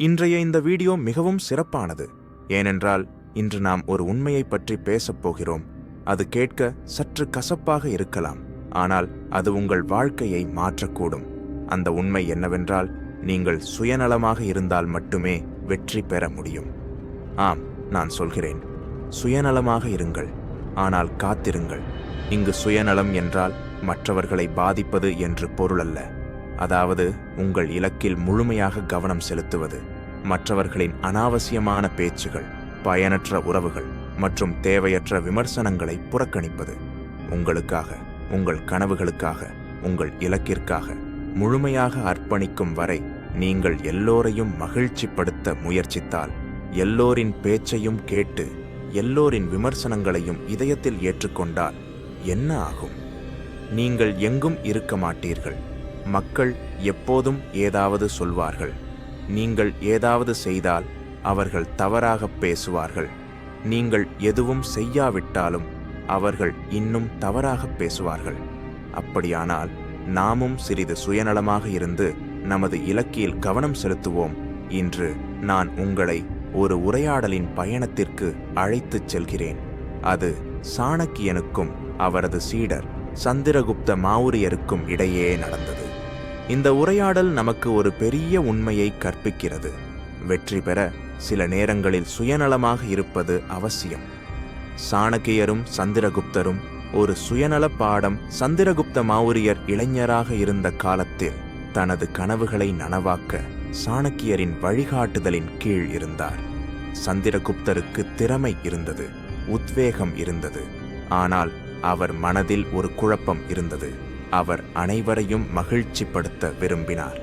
இன்றைய இந்த வீடியோ மிகவும் சிறப்பானது. ஏனென்றால் இன்று நாம் ஒரு உண்மையை பற்றி பேசப் போகிறோம். அது கேட்க சற்று கசப்பாக இருக்கலாம். ஆனால் அது உங்கள் வாழ்க்கையை மாற்றக்கூடும். அந்த உண்மை என்னவென்றால் நீங்கள் சுயநலமாக இருந்தால் மட்டுமே வெற்றி பெற முடியும். ஆம் நான் சொல்கிறேன். சுயநலமாக இருங்கள். ஆனால் காத்திருங்கள். இங்கு சுயநலம் என்றால் மற்றவர்களை பாதிப்பது என்று பொருளல்ல. அதாவது உங்கள் இலக்கில் முழுமையாக கவனம் செலுத்துவது மற்றவர்களின் அனாவசியமான பேச்சுகள் பயனற்ற உறவுகள் மற்றும் தேவையற்ற விமர்சனங்களை புறக்கணிப்பது. உங்களுக்காக உங்கள் கனவுகளுக்காக உங்கள் இலக்கிற்காக முழுமையாக அர்ப்பணிக்கும் வரை நீங்கள் எல்லோரையும் மகிழ்ச்சிப்படுத்த முயற்சித்தால் எல்லோரின் பேச்சையும் கேட்டு எல்லோரின் விமர்சனங்களையும் இதயத்தில் ஏற்றுக்கொண்டால் என்ன ஆகும்? நீங்கள் எங்கும் இருக்க மாட்டீர்கள். மக்கள் எப்போதும் ஏதாவது சொல்வார்கள். நீங்கள் ஏதாவது செய்தால் அவர்கள் தவறாகப் பேசுவார்கள். நீங்கள் எதுவும் செய்யாவிட்டாலும் அவர்கள் இன்னும் தவறாகப் பேசுவார்கள். அப்படியானால் நாமும் சிறிது சுயநலமாக இருந்து நமது இலக்கியில் கவனம் செலுத்துவோம் இன்று நான் உங்களை ஒரு உரையாடலின் பயணத்திற்கு அழைத்துச் செல்கிறேன். அது சாணக்கியனுக்கும் அவரது சீடர் சந்திரகுப்த மாவுரியருக்கும் இடையே நடந்தது. இந்த உரையாடல் நமக்கு ஒரு பெரிய உண்மையை கற்பிக்கிறது. வெற்றி பெற சில நேரங்களில் சுயநலமாக இருப்பது அவசியம். சாணக்கியரும் சந்திரகுப்தரும் ஒரு சுயநல பாடம் சந்திரகுப்த மாவுரியர் இளைஞராக இருந்த காலத்தில் தனது கனவுகளை நனவாக்க சாணக்கியரின் வழிகாட்டுதலின் கீழ் இருந்தார். சந்திரகுப்தருக்கு திறமை இருந்தது உத்வேகம் இருந்தது. ஆனால் அவர் மனதில் ஒரு குழப்பம் இருந்தது. அவர் அனைவரையும் மகிழ்ச்சிப்படுத்த விரும்பினார்.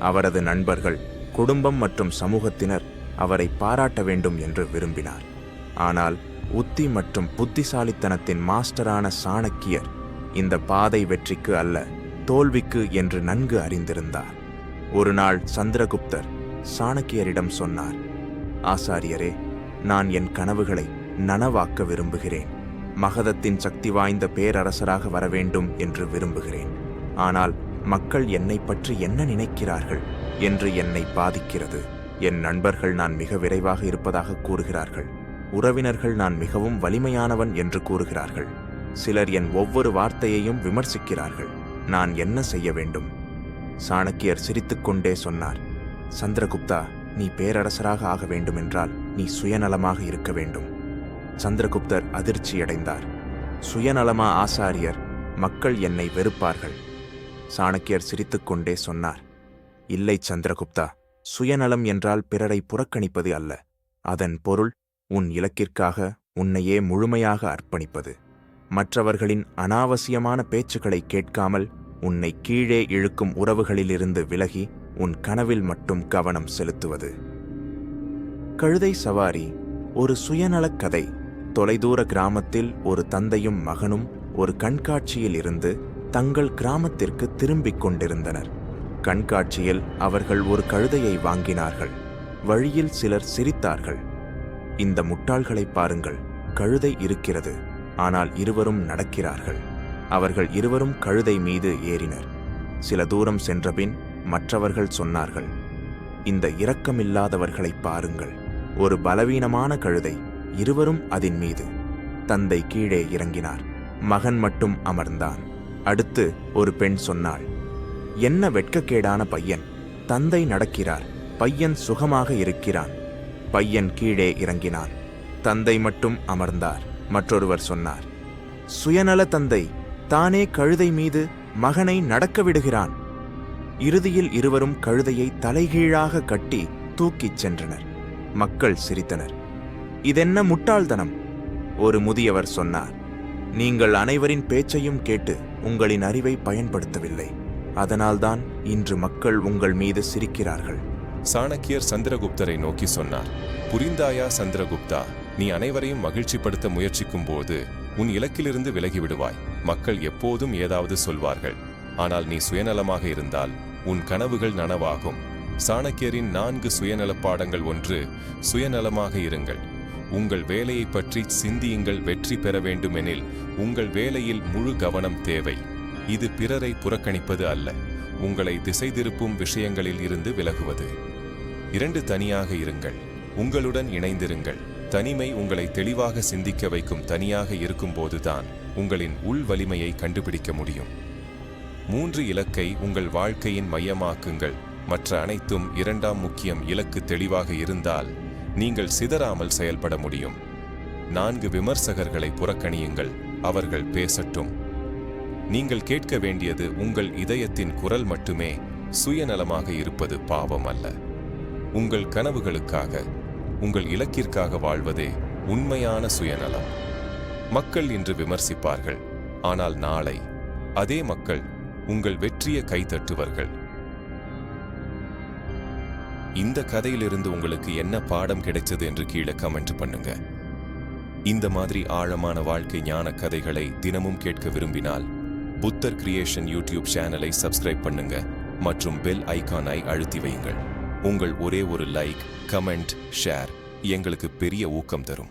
அவரது நண்பர்கள் குடும்பம் மற்றும் சமூகத்தினர் அவரை பாராட்ட வேண்டும் என்று விரும்பினார். ஆனால் உத்தி மற்றும் புத்திசாலித்தனத்தின் மாஸ்டரான சாணக்கியர் இந்த பாதை வெற்றிக்கு அல்ல தோல்விக்கு என்று நன்கு அறிந்திருந்தார். ஒரு நாள் சந்திரகுப்தர் சாணக்கியரிடம் சொன்னார் ஆசாரியரே நான் என் கனவுகளை நனவாக்க விரும்புகிறேன். மகதத்தின் சக்தி வாய்ந்த பேரரசராக வர வேண்டும் என்று விரும்புகிறேன். ஆனால் மக்கள் என்னை பற்றி என்ன நினைக்கிறார்கள் என்று என்னை பாதிக்கிறது. என் நண்பர்கள் நான் மிக விரைவாக இருப்பதாக கூறுகிறார்கள். உறவினர்கள் நான் மிகவும் வலிமையானவன் என்று கூறுகிறார்கள். சிலர் என் ஒவ்வொரு வார்த்தையையும் விமர்சிக்கிறார்கள். நான் என்ன செய்ய வேண்டும்? சாணக்கியர் சிரித்துக்கொண்டே சொன்னார். சந்திரகுப்தா நீ பேரரசராக ஆக வேண்டுமென்றால் நீ சுயநலமாக இருக்க வேண்டும். சந்திரகுப்தர் அதிர்ச்சியடைந்தார். சுயநலமா ஆசாரியர் மக்கள் என்னை வெறுப்பார்கள். சாணக்கியர் சிரித்துக்கொண்டே சொன்னார் இல்லை சந்திரகுப்தா சுயநலம் என்றால் பிறரை புறக்கணிப்பது அல்ல. அதன் பொருள் உன் இலக்கிற்காக உன்னையே முழுமையாக அர்ப்பணிப்பது. மற்றவர்களின் அனாவசியமான பேச்சுக்களை கேட்காமல் உன்னை கீழே இழுக்கும் உறவுகளிலிருந்து விலகி உன் கனவில் மட்டும் கவனம் செலுத்துவது. கழுதை சவாரி ஒரு சுயநலக் கதை. தொலைதூர கிராமத்தில் ஒரு தந்தையும் மகனும் ஒரு கண்காட்சியில் இருந்து தங்கள் கிராமத்திற்கு திரும்பிக் கொண்டிருந்தனர். கண்காட்சியில் அவர்கள் ஒரு கழுதையை வாங்கினார்கள். வழியில் சிலர் சிரித்தார்கள். இந்த முட்டாள்களை பாருங்கள் கழுதை இருக்கிறது. ஆனால் இருவரும் நடக்கிறார்கள். அவர்கள் இருவரும் கழுதை மீது ஏறினர். சில தூரம் சென்றபின் மற்றவர்கள் சொன்னார்கள் இந்த இரக்கமில்லாதவர்களை பாருங்கள். ஒரு பலவீனமான கழுதை இருவரும் அதன் மீது. தந்தை கீழே இறங்கினார். மகன் மட்டும் அமர்ந்தான். அடுத்து ஒரு பெண் சொன்னாள். என்ன வெட்கக்கேடான பையன். தந்தை நடக்கிறார். பையன் சுகமாக இருக்கிறான். பையன் கீழே இறங்கினான். தந்தை மட்டும் அமர்ந்தார். மற்றொருவர் சொன்னார். சுயநல தந்தை தானே கழுதை மீது மகனை நடக்க விடுகிறான். இறுதியில் இருவரும் கழுதையை தலைகீழாக கட்டி தூக்கிச் சென்றனர். மக்கள் சிரித்தனர். இதென்ன முட்டாள்தனம்? ஒரு முதியவர் சொன்னார் நீங்கள் அனைவரின் பேச்சையும் கேட்டு உங்களின் அறிவை பயன்படுத்தவில்லை. அதனால்தான் இன்று மக்கள் உங்கள் மீது சிரிக்கிறார்கள். சாணக்கியர் சந்திரகுப்தரை நோக்கி சொன்னார் புரிந்தாயா சந்திரகுப்தா நீ அனைவரையும் மகிழ்ச்சிப்படுத்த முயற்சிக்கும் போது உன் இலக்கிலிருந்து விலகி விடுவாய் மக்கள் எப்போதும் ஏதாவது சொல்வார்கள். ஆனால் நீ சுயநலமாக இருந்தால் உன் கனவுகள் நனவாகும். சாணக்கியரின் நான்கு சுயநலப் பாடங்கள் ஒன்று சுயநலமாக இருங்கள். உங்கள் வேலையைப் பற்றி சிந்தியுங்கள் வெற்றி பெற வேண்டுமெனில் உங்கள் வேலையில் முழு கவனம் தேவை. இது பிறரை புறக்கணிப்பது அல்ல உங்களை திசை திருப்பும் விஷயங்களில் இருந்து விலகுவது. இரண்டு தனியாக இருங்கள் உங்களுடன் இணைந்திருங்கள். தனிமை உங்களை தெளிவாக சிந்திக்க வைக்கும் தனியாக இருக்கும்போதுதான் உங்களின் உள் வலிமையை கண்டுபிடிக்க முடியும். மூன்று இலக்கை உங்கள் வாழ்க்கையின் மையமாக்குங்கள். மற்ற அனைத்தும் இரண்டாம் முக்கியம் இலக்கு தெளிவாக இருந்தால் நீங்கள் சிதறாமல் செயல்பட முடியும். நான்கு விமர்சகர்களை புறக்கணியுங்கள் அவர்கள் பேசட்டும். நீங்கள் கேட்க வேண்டியது உங்கள் இதயத்தின் குரல் மட்டுமே சுயநலமாக இருப்பது பாவம் அல்ல. உங்கள் கனவுகளுக்காக உங்கள் இலக்கிற்காக வாழ்வதே உண்மையான சுயநலம். மக்கள் இன்று விமர்சிப்பார்கள் ஆனால் நாளை அதே மக்கள் உங்கள் வெற்றியை கைதட்டுவர்கள். இந்த கதையிலிருந்து உங்களுக்கு என்ன பாடம் கிடைச்சது என்று கீழே கமெண்ட் பண்ணுங்க. இந்த மாதிரி ஆழமான வாழ்க்கை ஞான கதைகளை தினமும் கேட்க விரும்பினால் புத்தர் கிரியேஷன் யூடியூப் சேனலை சப்ஸ்கிரைப் பண்ணுங்க மற்றும் பெல் ஐகானை அழுத்தி வையுங்கள். உங்கள் ஒரே ஒரு லைக் கமெண்ட் ஷேர் எங்களுக்கு பெரிய ஊக்கம் தரும்.